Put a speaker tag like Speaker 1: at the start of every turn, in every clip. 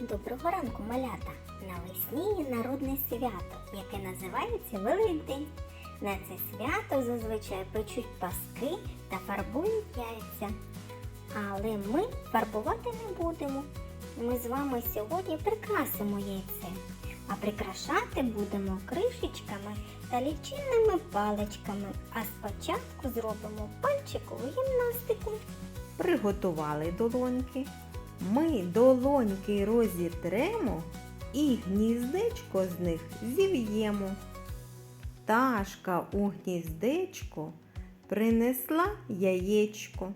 Speaker 1: Доброго ранку, малята! Навесні є народне свято, яке називається Великдень. На це свято зазвичай печуть паски та фарбують яйця. Але ми фарбувати не будемо. Ми з вами сьогодні прикрасимо яйце, а прикрашати будемо кришечками та лічильними паличками. А спочатку зробимо пальчикову гімнастику.
Speaker 2: Приготували долоньки. Ми долоньки розітремо і гніздечко з них зів'ємо. Пташка у гніздечко принесла яєчко.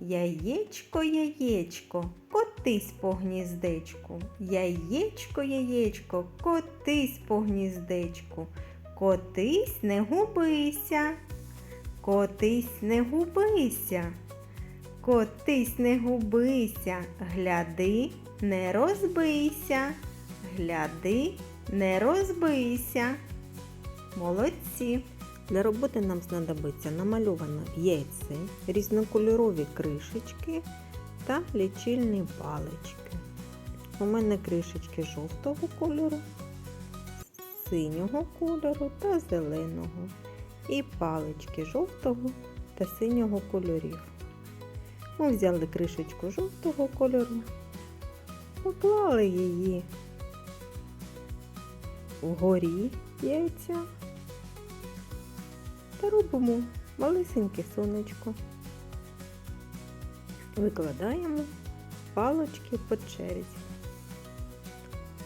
Speaker 2: Яєчко, яєчко, котись по гніздечку. Яєчко, яєчко, котись по гніздечку. Котись, не губися. Котись, не губися. Котись, не губися, гляди, не розбийся, гляди, не розбийся. Молодці. Для роботи нам знадобиться намальоване яйце, різнокольорові кришечки та лічильні палички. У мене кришечки жовтого кольору, синього кольору та зеленого. І палички жовтого та синього кольорів. Взяли кришечку жовтого кольору, поклали її вгорі яйця та робимо малесеньке сонечко. Викладаємо палочки по черзі.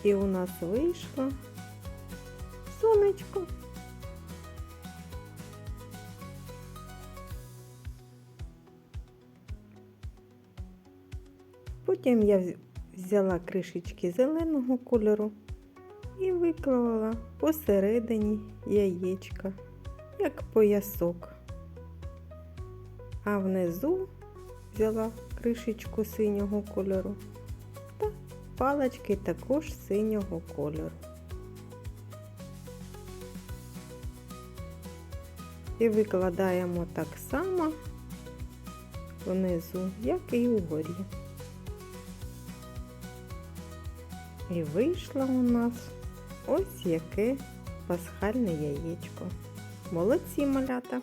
Speaker 2: І у нас вийшло сонечко. Потім я взяла кришечки зеленого кольору і виклала посередині яєчка, як поясок. А внизу взяла кришечку синього кольору та палички також синього кольору. І викладаємо так само внизу, як і угорі. І вийшло у нас ось яке пасхальне яєчко. Молодці малята!